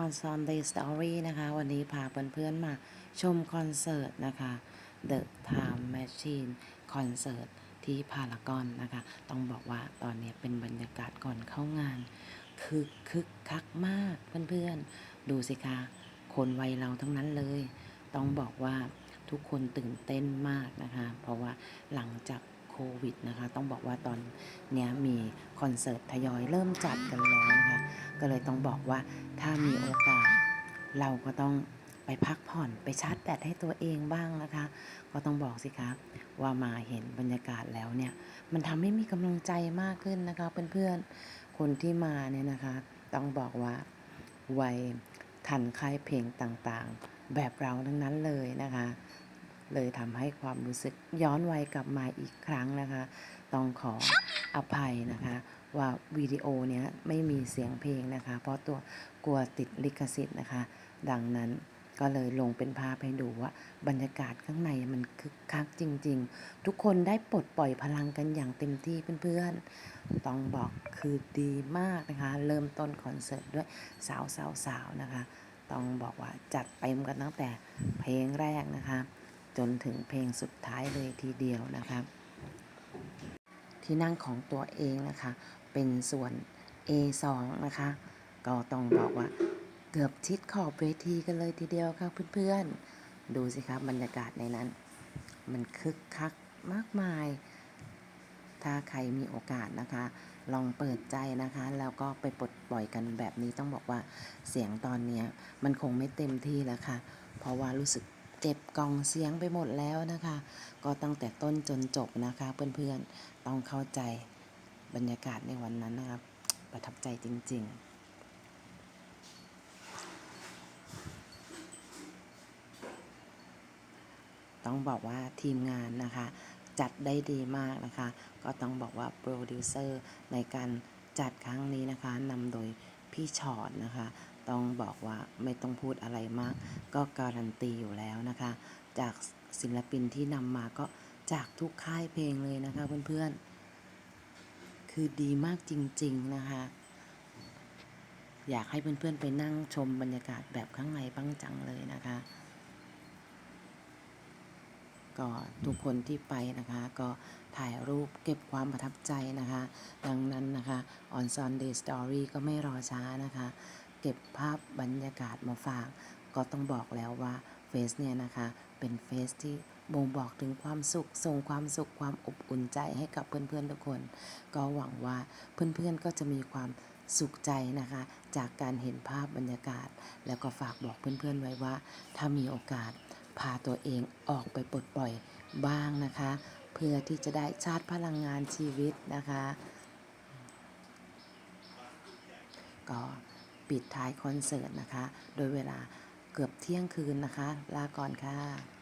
on Sunday Story นะคะ วันนี้พาเพื่อนๆมาชมคอนเสิร์ตนะคะ The Time Machine คอนเสิร์ตที่พารากอนนะคะ ต้องบอกว่าตอนนี้เป็นบรรยากาศก่อนเข้างาน คือคึกคักมากเพื่อนๆ ดูสิคะ คนวัยเราทั้งนั้นเลย ต้องบอกว่าทุกคนตื่นเต้นมากนะคะ เพราะว่าหลังจาก โควิดนะคะ ต้องบอกว่าตอนเนี้ยมีคอนเสิร์ตทยอยเริ่มจัดกันแล้วนะคะ ก็เลยต้องบอกว่าถ้ามีโอกาสเราก็ต้องไปพักผ่อนไปชาร์จแบตให้ตัวเองบ้างนะคะ ก็ต้องบอกสิคะว่ามาเห็นบรรยากาศแล้วเนี่ย มันทำให้มีกำลังใจมากขึ้นนะคะเพื่อนๆคนที่มาเนี่ยนะคะ ต้องบอกว่าวัยทันค่ายเพลงต่างๆ แบบเราทั้งนั้นเลยนะคะ เลยทำให้ความรู้สึกย้อนวัยกลับมาอีกครั้งนะคะ ต้องขออภัยนะคะ ว่าวิดีโอเนี้ยไม่มีเสียงเพลงนะคะ เพราะตัวกลัวติดลิขสิทธิ์นะคะ ดังนั้นก็เลยลงเป็นภาพให้ดูว่า บรรยากาศข้างในมันคึกคักจริง ๆ ทุกคนได้ปลดปล่อยพลังกันอย่างเต็มที่เพื่อนๆ ต้องบอกคือดีมากนะคะ เริ่มต้นคอนเสิร์ตด้วยสาวสาวสาวนะคะ ต้องบอกว่าจัดเต็มกันตั้งแต่เพลงแรกนะคะ จนถึงเพลงสุดท้ายเลยทีเดียวนะคะ ที่นั่งของตัวเองนะคะ เป็นส่วน A2 นะคะ ก็ต้องบอกว่าเกือบชิดขอบเวทีกันเลยทีเดียวค่ะเพื่อนๆ ดูสิครับบรรยากาศในนั้น มันคึกคักมากมาย ถ้าใครมีโอกาสนะคะ ลองเปิดใจนะคะ แล้วก็ไปปลดปล่อยกันแบบนี้ต้องบอกว่าเสียงตอนนี้มันคงไม่เต็มที่แล้วค่ะ เพราะว่ารู้สึก เจ็บกล่องเสียงไปหมดแล้วนะคะ ก็ตั้งแต่ต้นจนจบนะคะเพื่อนๆต้องเข้าใจบรรยากาศในวันนั้นนะครับ ประทับใจจริง ๆต้องบอกว่าทีมงานนะคะ จัดได้ดีมากนะคะ ก็ต้องบอกว่าโปรดิวเซอร์ในการจัดครั้งนี้นะคะนำโดยพี่ชอดนะคะ ต้องบอกว่าไม่ต้องพูดอะไรมาก ก็การันตีอยู่แล้วนะคะ จากศิลปินที่นำมาก็จากทุกค่ายเพลงเลยนะคะเพื่อนๆ คือดีมากจริงๆนะคะ อยากให้เพื่อนๆไปนั่งชมบรรยากาศแบบข้างในบ้างจังเลยนะคะ ก็ทุกคนที่ไปนะคะ ก็ถ่ายรูปเก็บความประทับใจนะคะ ดังนั้นนะคะ on Sunday Story ก็ไม่รอช้านะคะ เก็บภาพบรรยากาศมาฝาก ก็ต้องบอกแล้วว่าเฟสเนี่ยนะคะ เป็นเฟสที่บ่งบอกถึงความสุขส่งความสุขความอบอุ่นใจให้กับเพื่อนๆทุกคน ก็หวังว่าเพื่อนๆก็จะมีความสุขใจนะคะ จากการเห็นภาพบรรยากาศ แล้วก็ฝากบอกเพื่อนๆไว้ว่า ถ้ามีโอกาสพาตัวเองออกไปปลดปล่อยบ้างนะคะ เพื่อที่จะได้ชาร์จพลังงานชีวิตนะคะ ก็ ปิดท้ายคอนเสิร์ตนะคะ โดยเวลาเกือบเที่ยงคืนนะคะ ลาก่อนค่ะ